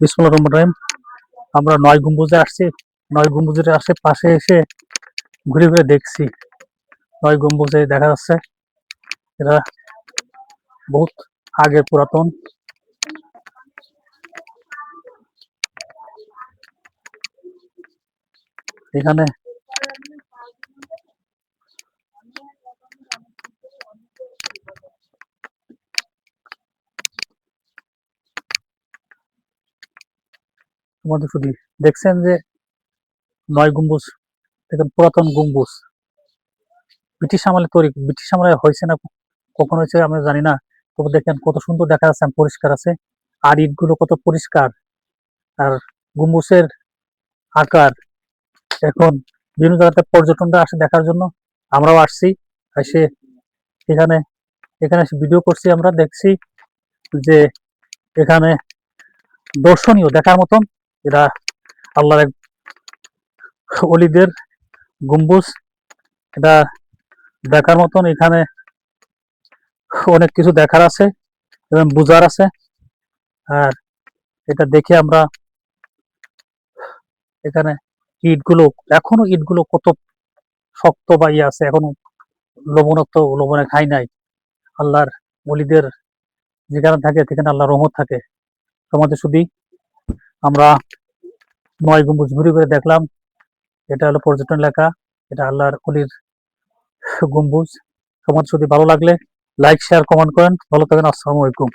বিসমুল্লাহ রহমান রহিম। আমরা নয় গম্বুজে আসছি। নয় গম্বুজের আসে পাশে এসে ঘুরে ঘুরে দেখছি। নয় গম্বুজে দেখা যাচ্ছে এরা বহুত আগের পুরাতন। এখানে তোমাদের শুধু দেখছেন যে নয় গম্বুজ দেখেন পুরাতন গম্বুজ। ব্রিটিশ আমলে তৈরি, ব্রিটিশ আমলে হয়েছে না, কখন হয়েছে আমরা জানি না। তবে দেখেন কত সুন্দর দেখা যাচ্ছে, পরিষ্কার আছে। আর ইটগুলো কত পরিষ্কার। আর গম্বুজের আকার এখন বিভিন্ন জায়গাতে পর্যটনরা আসে দেখার জন্য। আমরাও আসছি, এসে এখানে এখানে ভিডিও করছি আমরা, দেখছি যে এখানে দর্শনীয় দেখার মতন এরা আল্লাহর এক অলিদের গম্বুজ। এটা দেখার মতন এখানে অনেক কিছু দেখার আছে এবং বুঝার আছে। আর এটা দেখে আমরা এখানে ইটগুলো, এখনও ইটগুলো কত শক্ত বা ইয়ে আছে, এখনও লবণত্ব লবণে খাই নাই। আল্লাহর অলিদের যেখানে থাকে, সেখানে আল্লাহর রহমত থাকে। তোমাদের শুধু আমরা নয় গম্বুজ ঘুরে ঘুরে দেখলাম। এটা হলো পর্যটন এলাকা, এটা আল্লাহর অলির গম্বুজ। সমাজ যদি ভালো লাগলে লাইক শেয়ার কমেন্ট করেন। ভালো থাকেন, আসসালামু আলাইকুম।